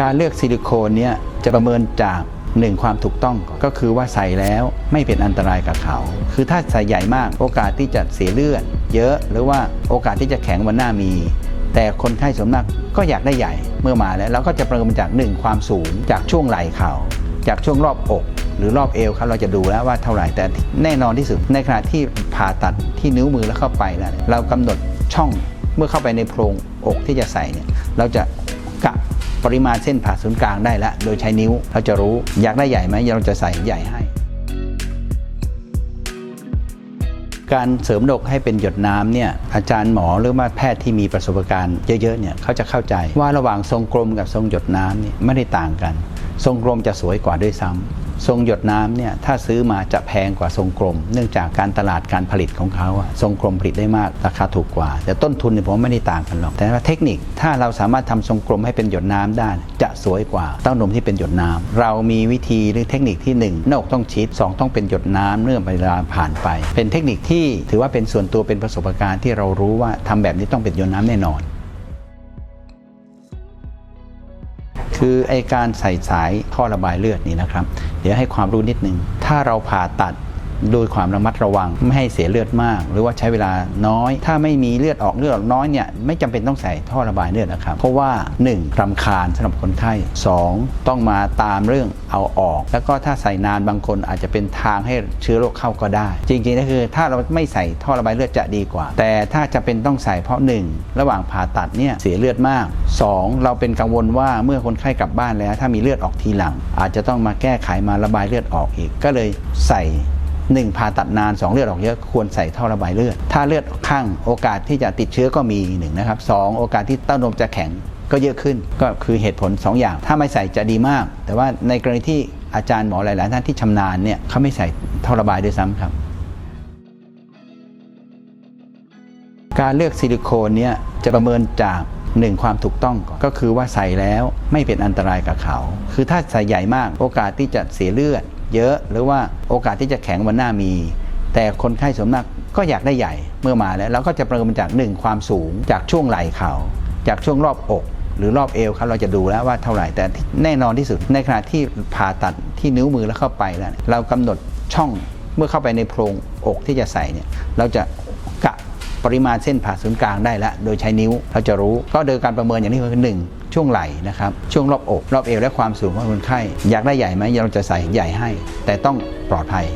การเลือกซิลิโคนเนี่ยจะประเมินจากหนึ่งความถูกต้องก็คือว่าใส่แล้วไม่เป็นอันตรายกับเขา คือถ้าใส่ใหญ่มากโอกาสที่จะเสียเลือด เยอะหรือว่าโอกาสที่จะแข็งวันหน้ามี แต่คนไข้ส่วนมากก็อยากได้ใหญ่เมื่อมาแล้วเราก็จะประเมินจากหนึ่งความสูงจากช่วงไหล่เขาจากช่วงรอบอก หรือรอบเอวครับเราจะดูแล้วว่าเท่าไหร่แต่แน่นอนที่สุดในขณะที่ผ่าตัดที่นิ้วมือแล้วเข้าไปแล้วเนี่ยเรากำหนดช่องเมื่อเข้าไปในโพรงอกที่จะใส่เนี่ยเราจะกะ ปริมาณเส้นผ่าศูนย์กลางได้แล้วโดยใช้นิ้วเราจะรู้อยากได้ใหญ่ไหมเราจะใส่ใหญ่ให้ การเสริมดกให้เป็นหยดน้ำเนี่ยอาจารย์หมอหรือว่าแพทย์ที่มีประสบการณ์เยอะๆเนี่ยเขาจะเข้าใจว่าระหว่างทรงกลมกับทรงหยดน้ำเนี่ยไม่ได้ต่างกัน ทรงกลมจะสวยกว่าด้วยซ้ำ ทรงหยดน้ำเนี่ยถ้าซื้อมาจะแพงกว่าทรงกลม เนื่องจากการตลาดการผลิตของเขาอะทรงกลมผลิตได้มากราคาถูกกว่า แต่ต้นทุนเนี่ยผมไม่ได้ต่างกันหรอก แต่ว่าเทคนิคถ้าเราสามารถทำทรงกลมให้เป็นหยดน้ำได้ จะสวยกว่าเต้านมที่เป็นหยดน้ำเรามีวิธีหรือเทคนิคที่หนึ่งนอกต้องชิดสองต้องเป็นหยดน้ำเนื่องเวลาผ่านไป เป็นเทคนิคที่ถือว่าเป็นส่วนตัวเป็นประสบการณ์ที่เรารู้ว่าทำแบบนี้ต้องเป็นหยดน้ำแน่นอน คือไอการใส่สายท่อระบายเลือดนี่นะครับ เดี๋ยวให้ความรู้นิดนึง ถ้าเราผ่าตัด โดยความระมัดระวังไม่ให้เสียเลือดมาก หรือว่าใช้เวลาน้อย ถ้าไม่มีเลือดออกเลือดออกน้อยเนี่ยไม่จำเป็นต้องใส่ท่อระบายเลือดนะครับ เพราะว่า 1. รำคาญสำหรับคนไข้ 2. ต้องมาตามเรื่องเอาออก แล้วก็ถ้าใส่นานบางคนอาจจะเป็นทางให้เชื้อโรคเข้าก็ได้ จริงๆก็คือถ้าเราไม่ใส่ท่อระบายเลือดจะดีกว่า แต่ถ้าจะเป็นต้องใส่เพราะ 1. ระหว่างผ่าตัดเนี่ยเสียเลือดมาก 2. เราเป็นกังวลว่าเมื่อคนไข้กลับบ้านแล้ว ถ้ามีเลือดออกทีหลัง อาจจะต้องมาแก้ไขมาระบายเลือดออกอีก ก็เลยใส่ หนึ่งผ่าตัดนาน 2 เลือดออกเยอะควรใส่ท่อระบายเลือด ถ้าเลือดข้างโอกาสที่จะติดเชื้อก็มีหนึ่งนะครับสองโอกาสที่เต้านมจะแข็งก็เยอะขึ้นก็คือเหตุผล 2 อย่าง ถ้าไม่ใส่จะดีมาก แต่ว่าในกรณีที่อาจารย์หมอหลาย ๆ ท่านที่ชำนาญเนี่ยเขาไม่ใส่ท่อระบายด้วยซ้ำครับ การเลือกซิลิโคนเนี่ยจะประเมินจากหนึ่งความถูกต้องกก็คือว่าใส่แล้วไม่เป็นอันตรายกับเขา คือถ้าใส่ใหญ่มากโอกาสที่จะเสียเลือด เยอะ หรือว่าโอกาสที่จะแข็งวันหน้ามี แต่คนไข้ส่วนมากก็อยากได้ใหญ่เมื่อมาแล้วเราก็จะประเมินจากหนึ่งความสูง จากช่วงไหล่เข่าจากช่วงรอบอก หรือรอบเอวครับเราจะดูแล้วว่าเท่าไหร่แต่แน่นอนที่สุด ในขณะที่ผ่าตัดที่นิ้วมือแล้วเข้าไปแล้วเนี่ยเรากำหนดช่องเมื่อเข้าไปในโพรงอกที่จะใส่เนี่ยเราจะกะ ปริมาณเส้นผ่าศูนย์กลางได้แล้วโดยใช้นิ้วเราจะรู้ก็โดยการประเมินอย่างนี้คือหนึ่งช่วงไหล่นะครับช่วงรอบอก รอบเอวและความสูงของคนไข้ อยากได้ใหญ่ไหมเราจะใส่ใหญ่ให้ แต่ต้องปลอดภัย